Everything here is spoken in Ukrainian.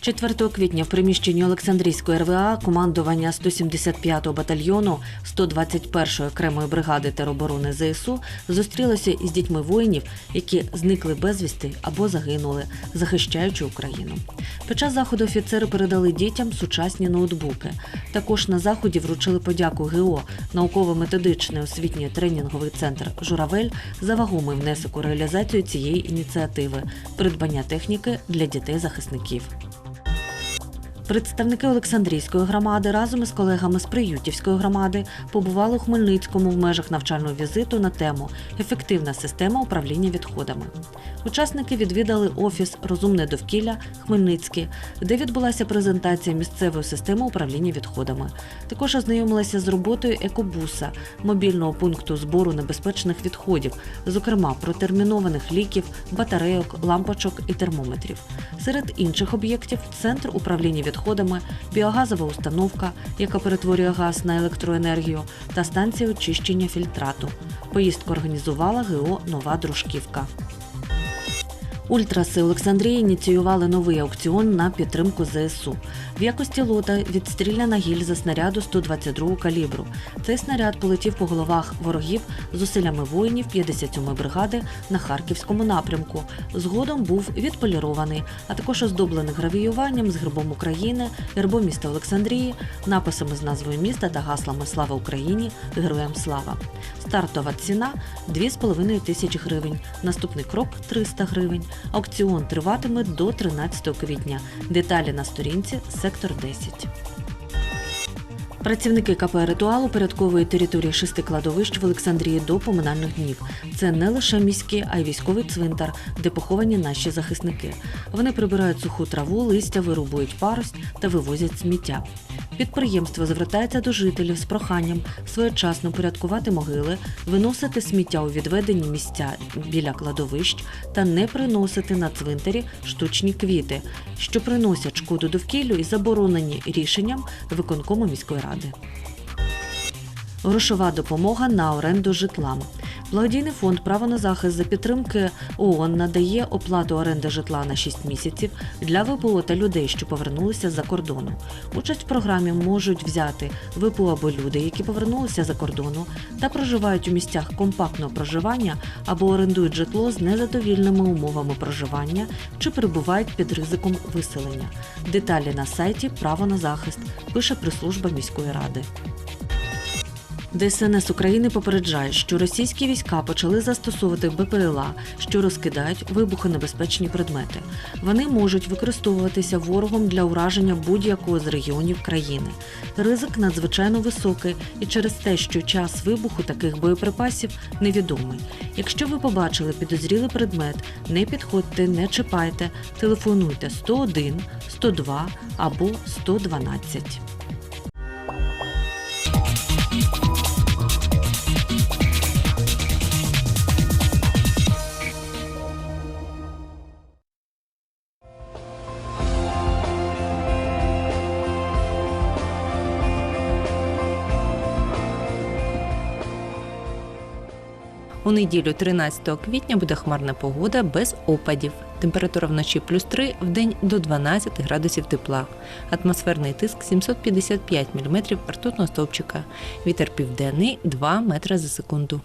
4 квітня в приміщенні Олександрійської РВА командування 175-го батальйону 121-ї окремої бригади тероборони ЗСУ зустрілося із дітьми воїнів, які зникли безвісти або загинули, захищаючи Україну. Під час заходу офіцери передали дітям сучасні ноутбуки. Також на заході вручили подяку ГО науково-методичний освітній тренінговий центр Журавель за вагомий внесок у реалізацію цієї ініціативи придбання техніки для дітей-захисників. Представники Олександрійської громади разом із колегами з Приютівської громади побували у Хмельницькому в межах навчального візиту на тему Ефективна система управління відходами. Учасники відвідали офіс Розумне довкілля Хмельницький, де відбулася презентація місцевої системи управління відходами. Також ознайомилася з роботою екобуса, мобільного пункту збору небезпечних відходів, зокрема протермінованих ліків, батарейок, лампочок і термометрів. Серед інших об'єктів центр управління відходами, біогазова установка, яка перетворює газ на електроенергію, та станція очищення фільтрату. Поїздку організувала ГО Нова Дружківка. Ультраси Олександрії ініціювали новий аукціон на підтримку ЗСУ. В якості лота відстріляна гільза снаряду 122 калібру. Цей снаряд полетів по головах ворогів зусиллями воїнів 57-ї бригади на харківському напрямку. Згодом був відполірований, а також оздоблений гравіюванням з гербом України, гербом міста Олександрії, написами з назвою міста та гаслами Слава Україні! Героям слава. Стартова ціна 2,5 тисячі гривень. Наступний крок 300 гривень. Аукціон триватиме до 13 квітня. Деталі на сторінці сектор 10. Працівники КП «Ритуал» упорядковують території шести кладовищ в Олександрії до поминальних днів. Це не лише міський, а й військовий цвинтар, де поховані наші захисники. Вони прибирають суху траву, листя, вирубують парость та вивозять сміття. Підприємство звертається до жителів з проханням своєчасно порядкувати могили, виносити сміття у відведені місця біля кладовищ та не приносити на цвинтарі штучні квіти, що приносять шкоду довкіллю і заборонені рішенням виконкому міської ради. Грошова допомога на оренду житла. Благодійний фонд Право на захист за підтримки ООН надає оплату оренди житла на 6 місяців для ВПО та людей, що повернулися за кордону. Участь в програмі можуть взяти ВПО або люди, які повернулися за кордону та проживають у місцях компактного проживання або орендують житло з незадовільними умовами проживання чи перебувають під ризиком виселення. Деталі на сайті Право на захист пише прес-служба міської ради. ДСНС України попереджає, що російські війська почали застосовувати БПЛА, що розкидають вибухонебезпечні предмети. Вони можуть використовуватися ворогом для ураження будь-якого з регіонів країни. Ризик надзвичайно високий і через те, що час вибуху таких боєприпасів невідомий. Якщо ви побачили підозрілий предмет, не підходьте, не чіпайте, телефонуйте 101, 102 або 112. У неділю 13 квітня буде хмарна погода без опадів. Температура вночі плюс 3, в день до 12 градусів тепла. Атмосферний тиск 755 мм ртутного стовпчика. Вітер південний 2 метри за секунду.